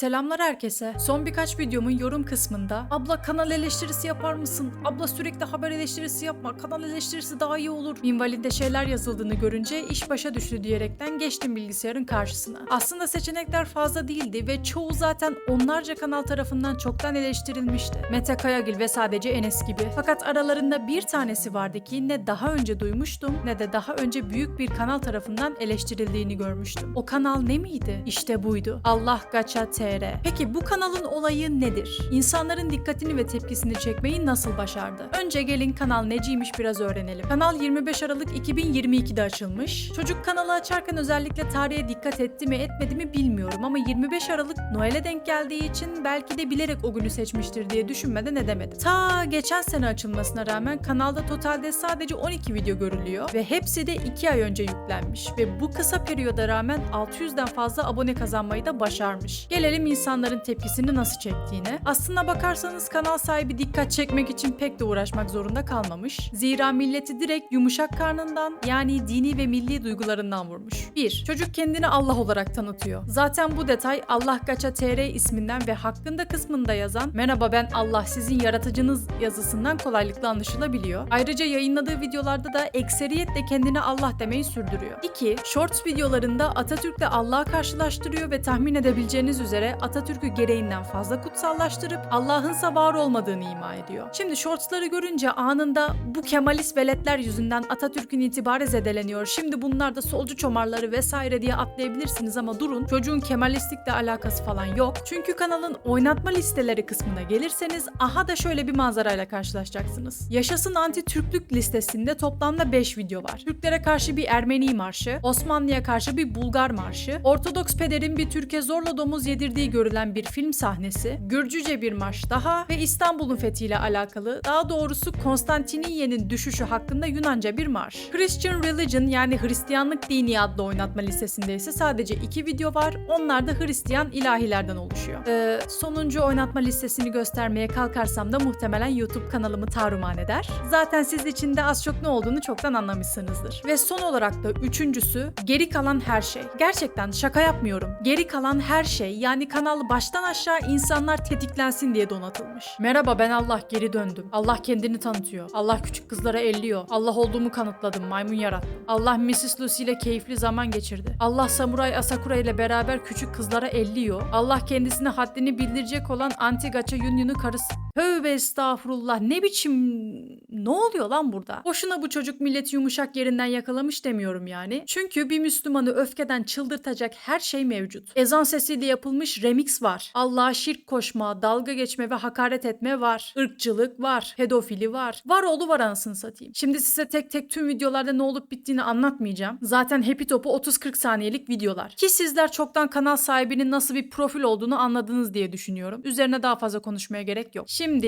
Selamlar herkese. Son birkaç videomun yorum kısmında abla kanal eleştirisi yapar mısın? Abla sürekli haber eleştirisi yapma. Kanal eleştirisi daha iyi olur. Minvalinde şeyler yazıldığını görünce iş başa düştü diyerekten geçtim bilgisayarın karşısına. Aslında seçenekler fazla değildi ve çoğu zaten onlarca kanal tarafından çoktan eleştirilmişti. Mete Kayagil ve sadece Enes gibi. Fakat aralarında bir tanesi vardı ki ne daha önce duymuştum ne de daha önce büyük bir kanal tarafından eleştirildiğini görmüştüm. O kanal ne miydi? İşte buydu. Allah Gacha TR. Peki bu kanalın olayı nedir? İnsanların dikkatini ve tepkisini çekmeyi nasıl başardı? Önce gelin kanal neciymiş biraz öğrenelim. Kanal 25 Aralık 2022'de açılmış. Çocuk kanalı açarken özellikle tarihe dikkat etti mi etmedi mi bilmiyorum ama 25 Aralık Noel'e denk geldiği için belki de bilerek o günü seçmiştir diye düşünmeden edemedim. Ta geçen sene açılmasına rağmen kanalda totalde sadece 12 video görülüyor ve hepsi de 2 ay önce yüklenmiş ve bu kısa periyoda rağmen 600'den fazla abone kazanmayı da başarmış. Gelelim insanların tepkisini nasıl çektiğine. Aslına bakarsanız kanal sahibi dikkat çekmek için pek de uğraşmak zorunda kalmamış. Zira milleti direkt yumuşak karnından yani dini ve milli duygularından vurmuş. 1. Çocuk kendini Allah olarak tanıtıyor. Zaten bu detay Allah Gacha TR isminden ve hakkında kısmında yazan Merhaba ben Allah sizin yaratıcınız yazısından kolaylıkla anlaşılabiliyor. Ayrıca yayınladığı videolarda da ekseriyetle kendine Allah demeyi sürdürüyor. 2. Shorts videolarında Atatürk'le Allah'ı karşılaştırıyor ve tahmin edebileceğiniz üzere Atatürk'ü gereğinden fazla kutsallaştırıp Allah'ınsa var olmadığını ima ediyor. Şimdi shortsları görünce anında bu Kemalist veletler yüzünden Atatürk'ün itibarı zedeleniyor. Şimdi bunlar da solcu çomarları vesaire diye atlayabilirsiniz ama durun. Çocuğun Kemalistlikle alakası falan yok. Çünkü kanalın oynatma listeleri kısmına gelirseniz aha da şöyle bir manzarayla karşılaşacaksınız. Yaşasın anti-Türklük listesinde toplamda 5 video var. Türklere karşı bir Ermeni marşı, Osmanlı'ya karşı bir Bulgar marşı, Ortodoks pederin bir Türkiye zorla domuz yedirdiği görülen bir film sahnesi, Gürcüce bir marş daha ve İstanbul'un fethiyle alakalı, daha doğrusu Konstantiniye'nin düşüşü hakkında Yunanca bir marş. Christian Religion yani Hristiyanlık dini adlı oynatma listesinde ise sadece 2 video var. Onlar da Hristiyan ilahilerden oluşuyor. Ee, sonuncu oynatma listesini göstermeye kalkarsam da muhtemelen YouTube kanalımı taruman eder. Zaten siz içinde az çok ne olduğunu çoktan anlamışsınızdır. Ve son olarak da üçüncüsü geri kalan her şey. Gerçekten şaka yapmıyorum. Geri kalan her şey yani kanal baştan aşağı insanlar tetiklensin diye donatılmış. Merhaba ben Allah geri döndüm. Allah kendini tanıtıyor. Allah küçük kızlara elliyor. Allah olduğumu kanıtladım. Maymun yarattım. Allah Mrs. Lucy ile keyifli zaman geçirdi. Allah Samuray Asakura ile beraber küçük kızlara elliyor. Allah kendisine haddini bildirecek olan Anti-Gacha Union'u karısı... Tövbe estağfurullah ne biçim... Ne oluyor lan burada? Boşuna bu çocuk milleti yumuşak yerinden yakalamış demiyorum yani. Çünkü bir Müslümanı öfkeden çıldırtacak her şey mevcut. Ezan sesiyle yapılmış remix var. Allah'a şirk koşma, dalga geçme ve hakaret etme var. Irkçılık var. Pedofili var. Var oğlu var anasını satayım. Şimdi size tek tek tüm videolarda ne olup bittiğini anlatmayacağım. Zaten Happy Top'u 30-40 saniyelik videolar. Ki sizler çoktan kanal sahibinin nasıl bir profil olduğunu anladınız diye düşünüyorum. Üzerine daha fazla konuşmaya gerek yok. Şimdi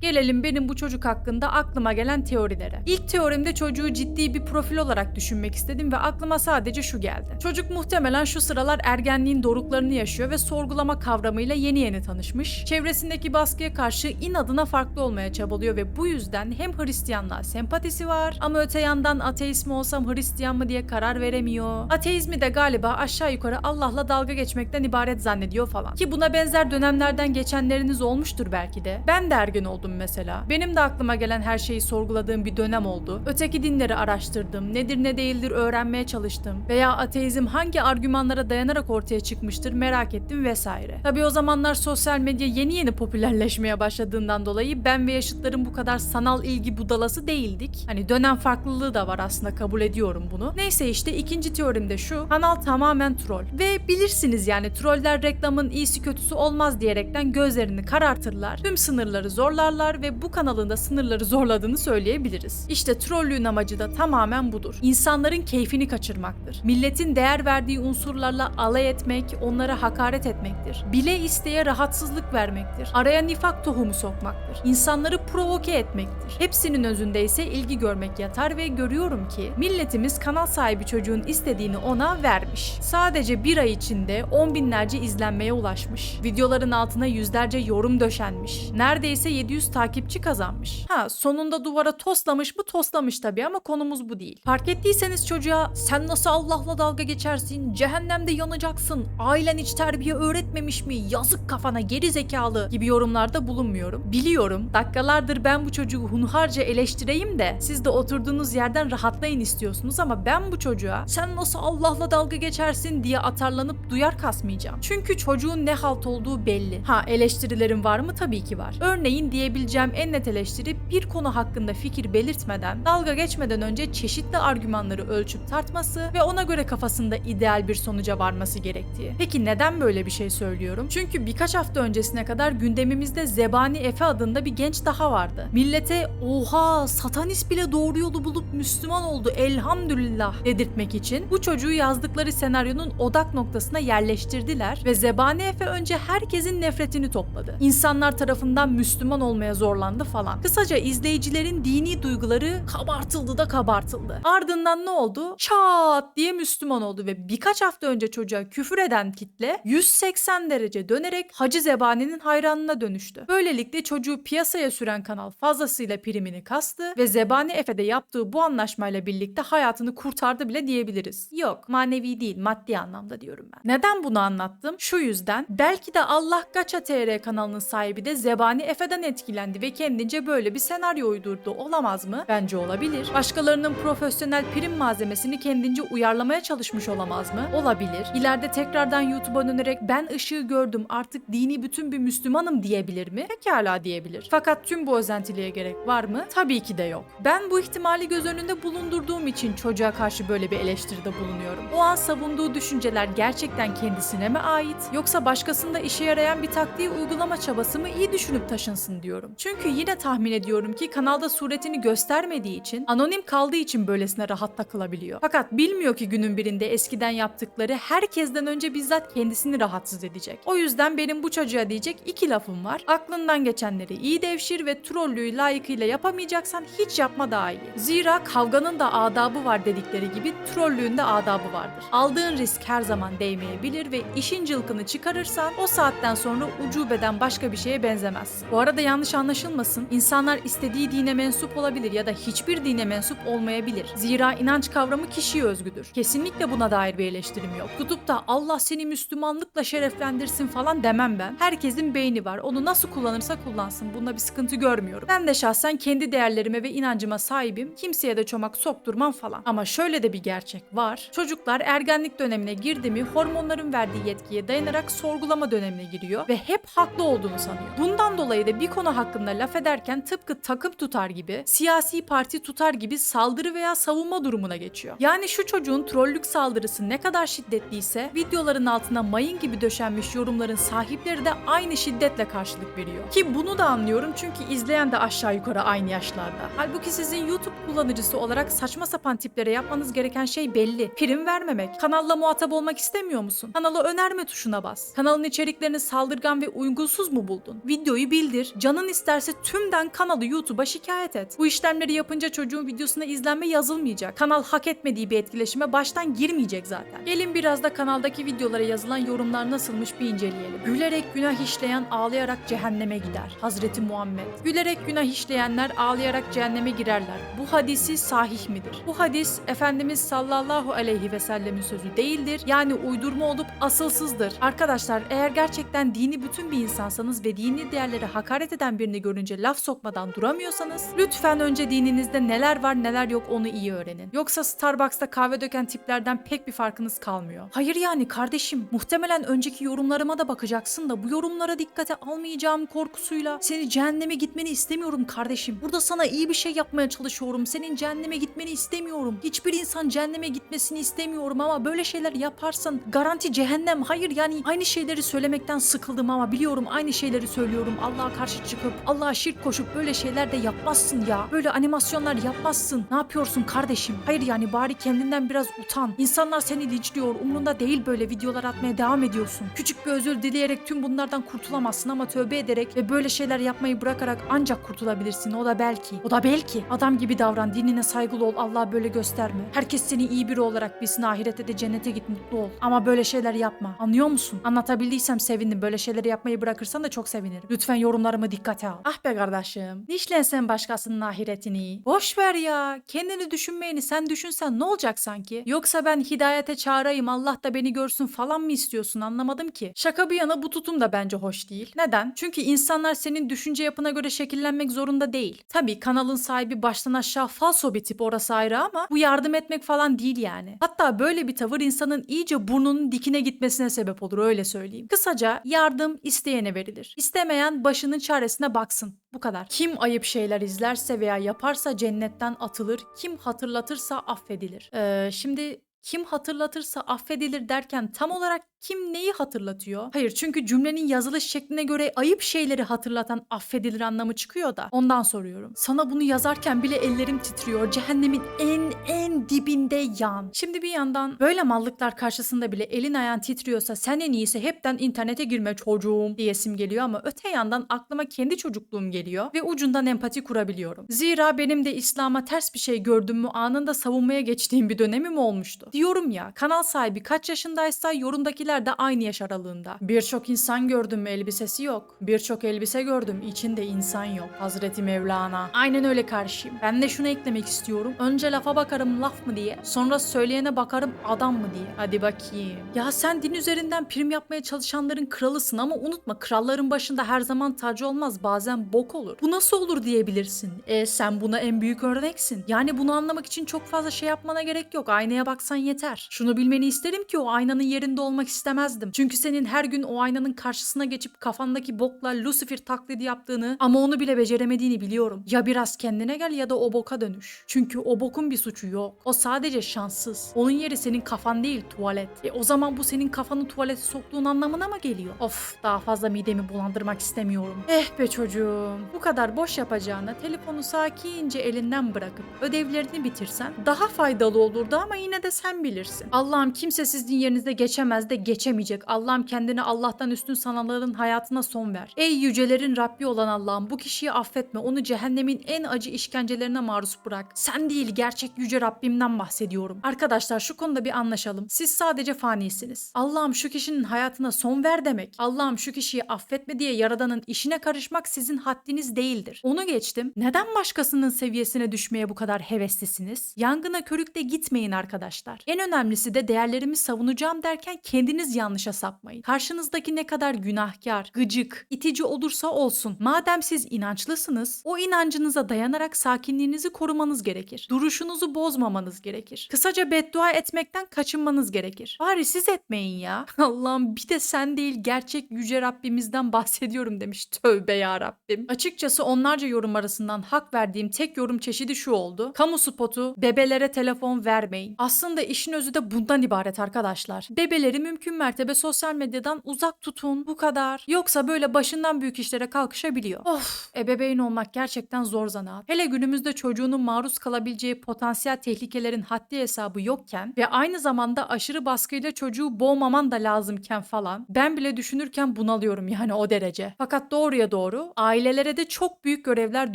gelelim benim bu çocuk hakkında aklıma gelen teorilere. İlk teorimde çocuğu ciddi bir profil olarak düşünmek istedim ve aklıma sadece şu geldi. Çocuk muhtemelen şu sıralar ergenliğin doruklarını yaşıyor ve sorgulama kavramıyla yeni yeni tanışmış. Çevresindeki baskıya karşı inadına farklı olmaya çabalıyor ve bu yüzden hem Hristiyanlığa sempatisi var ama öte yandan ateist mi olsam Hristiyan mı diye karar veremiyor. Ateizmi de galiba aşağı yukarı Allah'la dalga geçmekten ibaret zannediyor falan. Ki buna benzer dönemlerden geçenleriniz olmuştur belki de. Ben de ergen oldum mesela. Benim de aklıma gelen her şeyi sorguladığım bir dönem oldu. Öteki dinleri araştırdım. Nedir ne değildir öğrenmeye çalıştım. Veya ateizm hangi argümanlara dayanarak ortaya çıkmıştır merak ettim vesaire. Tabii o zamanlar sosyal medya yeni yeni popülerleşmeye başladığından dolayı ben ve yaşıtlarım bu kadar sanal ilgi budalası değildik. Hani dönem farklılığı da var aslında kabul ediyorum bunu. Neyse işte ikinci teorim de şu. Kanal tamamen troll. Ve bilirsiniz yani troller reklamın iyisi kötüsü olmaz diyerekten gözlerini karartırlar. Tüm sınırları zorlarlar ve bu kanalın da sınırları zorladığını söyleyebiliriz. İşte trollüğün amacı da tamamen budur. İnsanların keyfini kaçırmaktır. Milletin değer verdiği unsurlarla alay etmek, onlara hakaret etmektir. Bile isteye rahatsızlık vermektir. Araya nifak tohumu sokmaktır. İnsanları provoke etmektir. Hepsinin özünde ise ilgi görmek yatar ve görüyorum ki milletimiz kanal sahibi çocuğun istediğini ona vermiş. Sadece bir ay içinde on binlerce izlenmeye ulaşmış. Videoların altına yüzlerce yorum döşenmiş. Neredeyse 700 takipçi kazanmış. Ha sonunda sonunda duvara toslamış mı toslamış tabii ama konumuz bu değil. Fark ettiyseniz çocuğa sen nasıl Allah'la dalga geçersin, cehennemde yanacaksın, ailen hiç terbiye öğretmemiş mi, yazık kafana geri zekalı gibi yorumlarda bulunmuyorum. Biliyorum dakikalardır ben bu çocuğu hunharca eleştireyim de siz de oturduğunuz yerden rahatlayın istiyorsunuz ama ben bu çocuğa sen nasıl Allah'la dalga geçersin diye atarlanıp duyar kasmayacağım. Çünkü çocuğun ne halt olduğu belli. Ha eleştirilerim var mı? Tabii ki var. Örneğin diyebileceğim en net eleştiri bir konu hakkında fikir belirtmeden, dalga geçmeden önce çeşitli argümanları ölçüp tartması ve ona göre kafasında ideal bir sonuca varması gerektiği. Peki neden böyle bir şey söylüyorum? Çünkü birkaç hafta öncesine kadar gündemimizde Zebani Efe adında bir genç daha vardı. Millete oha satanist bile doğru yolu bulup Müslüman oldu elhamdülillah dedirtmek için bu çocuğu yazdıkları senaryonun odak noktasına yerleştirdiler ve Zebani Efe önce herkesin nefretini topladı. İnsanlar tarafından Müslüman olmaya zorlandı falan. Kısaca izleyicilerin dini duyguları kabartıldı da kabartıldı. Ardından ne oldu? Çat diye Müslüman oldu ve birkaç hafta önce çocuğa küfür eden kitle 180 derece dönerek Hacı Zebani'nin hayranına dönüştü. Böylelikle çocuğu piyasaya süren kanal fazlasıyla primini kastı ve Zebani Efe'de yaptığı bu anlaşmayla birlikte hayatını kurtardı bile diyebiliriz. Yok manevi değil maddi anlamda diyorum ben. Neden bunu anlattım? Şu yüzden belki de Allah Gacha TR kanalının sahibi de Zebani Efe'den etkilendi ve kendince böyle bir senaryo uydurdu. Olamaz mı? Bence olabilir. Başkalarının profesyonel prim malzemesini kendince uyarlamaya çalışmış olamaz mı? Olabilir. İleride tekrardan YouTube'a dönerek ben ışığı gördüm artık dini bütün bir Müslümanım diyebilir mi? Pekala diyebilir. Fakat tüm bu özentiliğe gerek var mı? Tabii ki de yok. Ben bu ihtimali göz önünde bulundurduğum için çocuğa karşı böyle bir eleştiride bulunuyorum. O an savunduğu düşünceler gerçekten kendisine mi ait yoksa başkasında işe yarayan bir taktiği uygulama çabası mı iyi düşünüp taşınsın diyorum. Çünkü yine tahmin ediyorum ki kanalda suretini göstermediği için anonim kaldığı için böylesine rahat takılabiliyor. Fakat bilmiyor ki günün birinde eskiden yaptıkları herkesten önce bizzat kendisini rahatsız edecek. O yüzden benim bu çocuğa diyecek iki lafım var. Aklından geçenleri iyi devşir ve trollüğü layıkıyla yapamayacaksan hiç yapma daha iyi. Zira kavganın da adabı var dedikleri gibi trollüğün de adabı vardır. Aldığın risk her zaman değmeyebilir ve işin cılkını çıkarırsan o saatten sonra ucubeden başka bir şeye benzemezsin. Bu arada yanlış anlaşılmasın. İnsanlar istediği dine mensup olabilir ya da hiçbir dine mensup olmayabilir. Zira inanç kavramı kişiye özgüdür. Kesinlikle buna dair bir eleştirim yok. Tutup da Allah seni Müslümanlıkla şereflendirsin falan demem ben. Herkesin beyni var. Onu nasıl kullanırsa kullansın. Bunda bir sıkıntı görmüyorum. Ben de şahsen kendi değerlerime ve inancıma sahibim. Kimseye de çomak sokturmam falan. Ama şöyle de bir gerçek var. Çocuklar ergenlik dönemine girdi mi hormonların verdiği yetkiye dayanarak sorgulama dönemine giriyor ve hep haklı olduğunu sanıyor. Bundan dolayı da bir konu hakkında laf ederken tıpkı takım tutar gibi, siyasi parti tutar gibi saldırı veya savunma durumuna geçiyor. Yani şu çocuğun trollük saldırısı ne kadar şiddetliyse videoların altına mayın gibi döşenmiş yorumların sahipleri de aynı şiddetle karşılık veriyor. Ki bunu da anlıyorum çünkü izleyen de aşağı yukarı aynı yaşlarda. Halbuki sizin YouTube kullanıcısı olarak saçma sapan tiplere yapmanız gereken şey belli. Prim vermemek. Kanalla muhatap olmak istemiyor musun? Kanala önerme tuşuna bas. Kanalın içeriklerini saldırgan ve uygunsuz mu buldun? Videoyu bildir. Canın isterse tümden kanalı YouTube'a şikayet et. Bu işlemleri yapınca çocuğun videosuna izlenme yazılmayacak. Kanal hak etmediği bir etkileşime baştan girmeyecek zaten. Gelin biraz da kanaldaki videolara yazılan yorumlar nasılmış bir inceleyelim. Gülerek günah işleyen ağlayarak cehenneme gider. Hazreti Muhammed. Gülerek günah işleyenler ağlayarak cehenneme girerler. Bu hadisi sahih midir? Bu hadis Efendimiz sallallahu aleyhi ve sellemin sözü değildir. Yani uydurma olup asılsızdır. Arkadaşlar eğer gerçekten dini bütün bir insansanız ve dini değerlere hakaret eden birini görünce laf sokmadan duramıyorsanız lütfen önce dininizde neler var neler yok onu iyi öğrenin. Yoksa Starbucks'ta kahve döken tiplerden pek bir farkınız kalmıyor. Hayır yani kardeşim muhtemelen önceki yorumlarıma da bakacaksın da bu yorumlara dikkate almayacağım korkusuyla seni cehenneme gitmeni istemiyorum kardeşim. Burada sana iyi bir şey yapmaya çalışıyorum. Senin cehenneme gitmeni istemiyorum. Hiçbir insan cehenneme gitmesini istemiyorum ama böyle şeyler yaparsan garanti cehennem. Hayır yani aynı şeyleri söylemekten sıkıldım ama biliyorum aynı şeyleri söylüyorum. Allah'a karşı çıkıp Allah'a şirk koşup böyle şeyler de yapmazsın ya. Böyle animasyonlar yapmazsın. Ne yapıyorsun kardeşim? Hayır yani bari kendinden biraz utan. İnsanlar seni linçliyor. Umrunda değil böyle videolar atmaya devam ediyorsun. Küçük bir özür dileyerek tüm bunlardan kurtulamazsın ama tövbe ederek ve böyle şeyler yapmayı bırakarak ancak kurtulabilirsin. O da belki. O da belki. Adam gibi davran. Dinine saygılı ol. Allah'a böyle gösterme. Herkes seni iyi biri olarak bilsin. Ahirette de cennete git mutlu ol. Ama böyle şeyler yapma. Anlıyor musun? Anlatabildiysem sevindim. Böyle şeyleri yapmayı bırakırsan da çok sevinirim. Lütfen yorumlarımı dikkate al. Ah be kardeşim. Nişlense sen başkasının ahiretini. Boş ver ya. Kendini düşünmeyeni sen düşünsen ne olacak sanki? Yoksa ben hidayete çağırayım Allah da beni görsün falan mı istiyorsun anlamadım ki. Şaka bir yana bu tutum da bence hoş değil. Neden? Çünkü insanlar senin düşünce yapına göre şekillenmek zorunda değil. Tabii kanalın sahibi baştan aşağı falso bir tip orası ayrı ama bu yardım etmek falan değil yani. Hatta böyle bir tavır insanın iyice burnunun dikine gitmesine sebep olur öyle söyleyeyim. Kısaca yardım isteyene verilir. İstemeyen başının çaresine baksın. Bu kadar. Kim ayıp şeyler izlerse veya yaparsa cennetten atılır, kim hatırlatırsa affedilir. Ee, şimdi kim hatırlatırsa affedilir derken tam olarak kim neyi hatırlatıyor? Hayır çünkü cümlenin yazılış şekline göre ayıp şeyleri hatırlatan affedilir anlamı çıkıyor da ondan soruyorum. Sana bunu yazarken bile ellerim titriyor. Cehennemin en en dibinde yan. Şimdi bir yandan böyle mallıklar karşısında bile elin ayağın titriyorsa sen en iyisi hepten internete girme çocuğum diyesim geliyor ama öte yandan aklıma kendi çocukluğum geliyor ve ucundan empati kurabiliyorum. Zira benim de İslam'a ters bir şey gördüm mü anında savunmaya geçtiğim bir dönemim olmuştu. Diyorum ya kanal sahibi kaç yaşındaysa yorumdakiler de aynı yaş aralığında. Birçok insan gördüm elbisesi yok. Birçok elbise gördüm içinde insan yok. Hazreti Mevlana. Aynen öyle karşıyım. Ben de şunu eklemek istiyorum. Önce lafa bakarım laf mı diye. Sonra söyleyene bakarım adam mı diye. Hadi bakayım. Ya sen din üzerinden prim yapmaya çalışanların kralısın ama unutma kralların başında her zaman tacı olmaz. Bazen bok olur. Bu nasıl olur diyebilirsin. E sen buna en büyük örneksin. Yani bunu anlamak için çok fazla şey yapmana gerek yok. Aynaya baksan yeter. Şunu bilmeni isterim ki o aynanın yerinde olmak istemezdim. Çünkü senin her gün o aynanın karşısına geçip kafandaki bokla Lucifer taklidi yaptığını ama onu bile beceremediğini biliyorum. Ya biraz kendine gel ya da o boka dönüş. Çünkü o bokun bir suçu yok. O sadece şanssız. Onun yeri senin kafan değil tuvalet. E o zaman bu senin kafanı tuvalete soktuğun anlamına mı geliyor? Of daha fazla midemi bulandırmak istemiyorum. Eh be çocuğum. Bu kadar boş yapacağına telefonu sakince elinden bırakıp ödevlerini bitirsen daha faydalı olurdu ama yine de sen bilirsin. Allah'ım kimse sizin yerinizde geçemez de geçemeyecek. Allah'ım kendini Allah'tan üstün sananların hayatına son ver. Ey yücelerin Rabbi olan Allah'ım bu kişiyi affetme. Onu cehennemin en acı işkencelerine maruz bırak. Sen değil gerçek yüce Rabbimden bahsediyorum. Arkadaşlar şu konuda bir anlaşalım. Siz sadece fanisiniz. Allah'ım şu kişinin hayatına son ver demek. Allah'ım şu kişiyi affetme diye yaradanın işine karışmak sizin haddiniz değildir. Onu geçtim. Neden başkasının seviyesine düşmeye bu kadar heveslisiniz? Yangına körükle gitmeyin arkadaşlar. En önemlisi de değerlerimi savunacağım derken kendiniz yanlışa sapmayın. Karşınızdaki ne kadar günahkar, gıcık, itici olursa olsun. Madem siz inançlısınız, o inancınıza dayanarak sakinliğinizi korumanız gerekir. Duruşunuzu bozmamanız gerekir. Kısaca beddua etmekten kaçınmanız gerekir. Bari siz etmeyin ya. Allah'ım bir de sen değil gerçek yüce Rabbimizden bahsediyorum demiş. Tövbe ya Rabbim. Açıkçası onlarca yorum arasından hak verdiğim tek yorum çeşidi şu oldu. Kamu spotu, bebelere telefon vermeyin. Aslında işin özü de bundan ibaret arkadaşlar. Bebeleri mümkün mertebe sosyal medyadan uzak tutun. Bu kadar. Yoksa böyle başından büyük işlere kalkışabiliyor. Of, ebeveyn olmak gerçekten zor zanaat. Hele günümüzde çocuğunun maruz kalabileceği potansiyel tehlikelerin haddi hesabı yokken ve aynı zamanda aşırı baskıyla çocuğu boğmaman da lazımken falan ben bile düşünürken bunalıyorum yani o derece. Fakat doğruya doğru ailelere de çok büyük görevler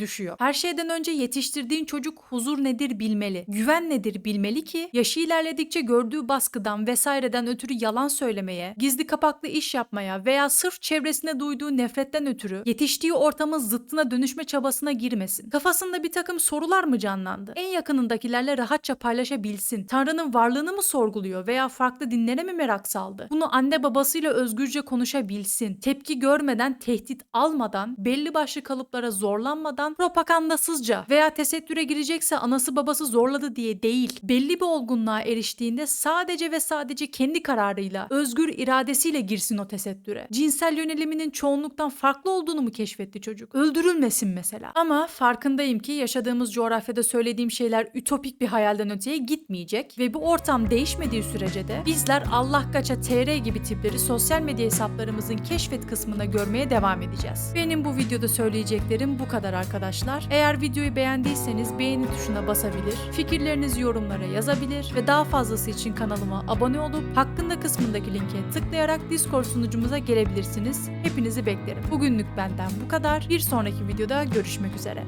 düşüyor. Her şeyden önce yetiştirdiğin çocuk huzur nedir bilmeli, güven nedir bilmeli ki yaşı ilerledikçe gördüğü baskıdan vesaireden ötürü yalan söylemeye, gizli kapaklı iş yapmaya veya sırf çevresine duyduğu nefretten ötürü yetiştiği ortamın zıttına dönüşme çabasına girmesin. Kafasında bir takım sorular mı canlandı? En yakınındakilerle rahatça paylaşabilsin. Tanrı'nın varlığını mı sorguluyor veya farklı dinlere mi merak saldı? Bunu anne babasıyla özgürce konuşabilsin. Tepki görmeden, tehdit almadan, belli başlı kalıplara zorlanmadan, propagandasızca veya tesettüre girecekse anası babası zorladı diye değil. Belli bir olgunluğa eriştiğinde sadece ve sadece kendi kararıyla, özgür iradesiyle girsin o tesettüre. Cinsel yöneliminin çoğunluktan farklı olduğunu mu keşfetti çocuk? Öldürülmesin mesela. Ama farkındayım ki yaşadığımız coğrafyada söylediğim şeyler ütopik bir hayalden öteye gitmeyecek ve bu ortam değişmediği sürece de bizler Allah kaça TR gibi tipleri sosyal medya hesaplarımızın keşfet kısmına görmeye devam edeceğiz. Benim bu videoda söyleyeceklerim bu kadar arkadaşlar. Eğer videoyu beğendiyseniz beğeni tuşuna basabilir, fikirlerinizi yorumlara yazabilir ve daha fazlası için kanalıma abone olup hakkında kısmındaki linke tıklayarak Discord sunucumuza gelebilirsiniz. Hepinizi beklerim. Bugünlük benden bu kadar. Bir sonraki videoda görüşmek üzere.